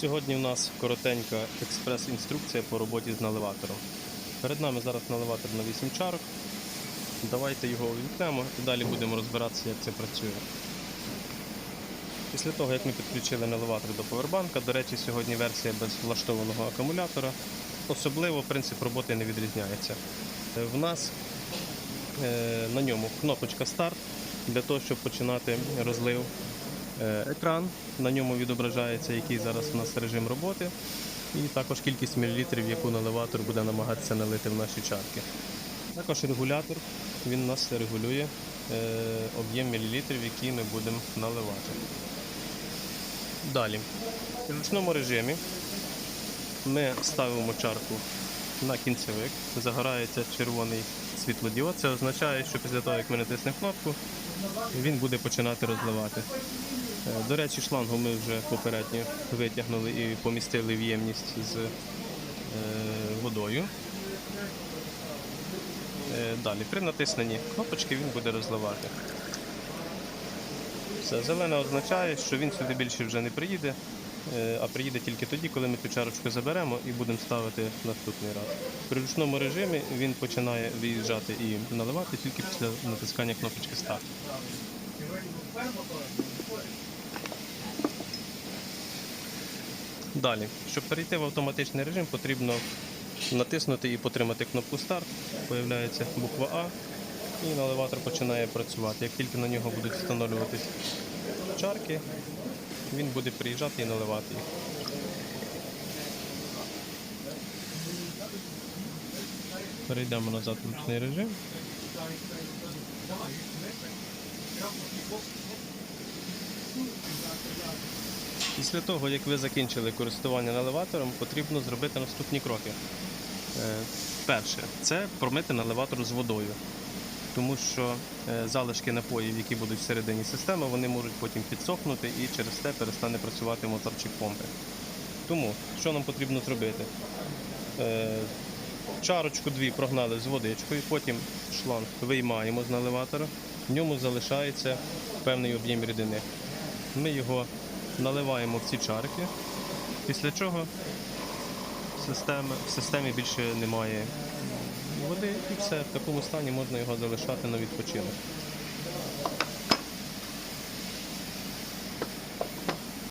Сьогодні у нас коротенька експрес-інструкція по роботі з наливатором. Перед нами зараз наливатор на 8 чарок. Давайте його увімкнемо і далі будемо розбиратися, як це працює. Після того, як ми підключили наливатор до повербанка, до речі, сьогодні версія без влаштованого акумулятора. Особливо принцип роботи не відрізняється. Е, В нас е, на ньому кнопочка старт для того, щоб починати розлив. Е, Екран, на ньому відображається, який зараз у нас режим роботи, і також кількість мілілітрів, яку наливатор буде намагатися налити в наші чарки. Також регулятор, він у нас регулює е, об'єм мілілітрів, які ми будемо наливати. Далі, в ручному режимі ми ставимо чарку на кінцевик, загорається червоний світлодіод. Це означає, що після того, як ми натиснемо кнопку, він буде починати розливати. Е, До речі, шлангу ми вже попередньо витягнули і помістили в ємність з е, водою. Е, Далі, при натисненні кнопочки він буде розливати. Все, зелене означає, що він сюди більше вже не приїде, а приїде тільки тоді, коли ми цю чарочку заберемо і будемо ставити наступний раз. При ручному режимі він починає виїжджати і наливати тільки після натискання кнопочки старт. Далі, щоб перейти в автоматичний режим, потрібно натиснути і потримати кнопку старт. Появляється буква А і наливатор починає працювати. Як тільки на нього будуть встановлюватись чарки, він буде приїжджати і наливати їх. Перейдемо назад в ручний режим. Після того, як ви закінчили користування наливатором, потрібно зробити наступні кроки. Е, Перше, це промити наливатор з водою, тому що е, залишки напоїв, які будуть всередині системи, вони можуть потім підсохнути і через те перестане працювати моторчик помпи. Тому що нам потрібно зробити? Е, Чарочку дві прогнали з водичкою, потім шланг виймаємо з наливатора, в ньому залишається певний об'єм рідини. Ми його наливаємо в ці чарки, після чого в системі більше немає води і все. В такому стані можна його залишати на відпочинок.